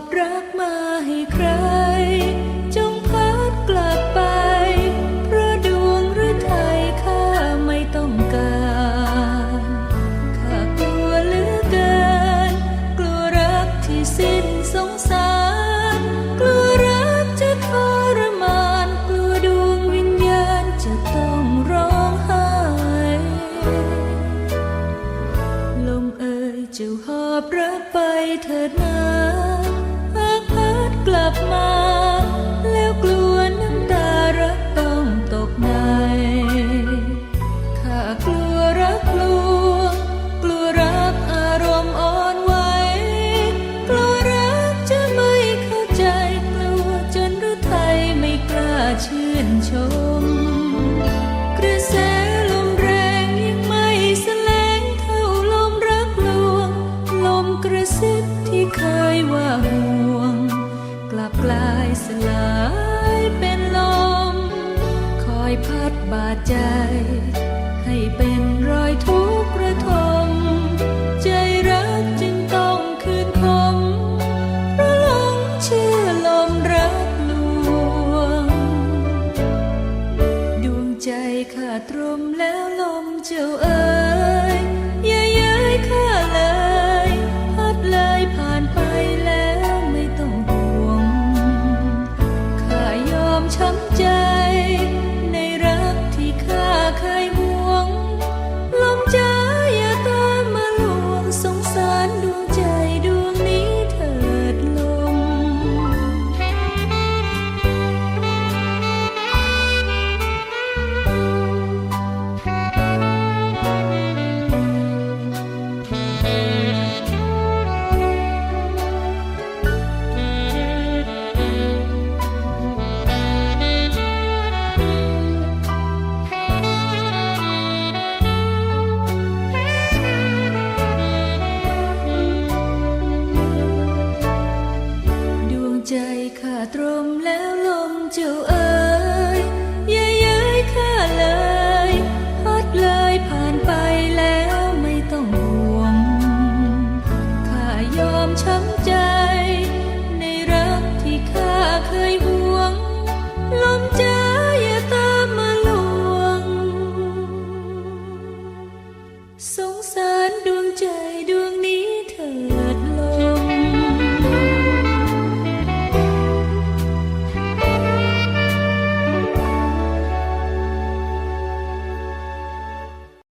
อบรักมาให้ใคร จงพัดกลับไปเพราะดวงหรือไทยข้าไม่ต้องการข้ากลัวเหลือเกิน กลัวรักที่สิ้นสงสาร กลัวรักจะทรมาน กลัวดวงวิญญาณจะต้องร้องไห้ลมเอ่ยจ้าหอบรักไปเถิดนา ชื่นชม กระแสลมแรงยังไม่แสลงเท่าลมรักลวง ลมกระซิบที่เคยว่าห่วง กลับกลายสลายเป็นลม คอยพัดบาดใจ ให้เป็นรอยทุกข์ระทม ม ล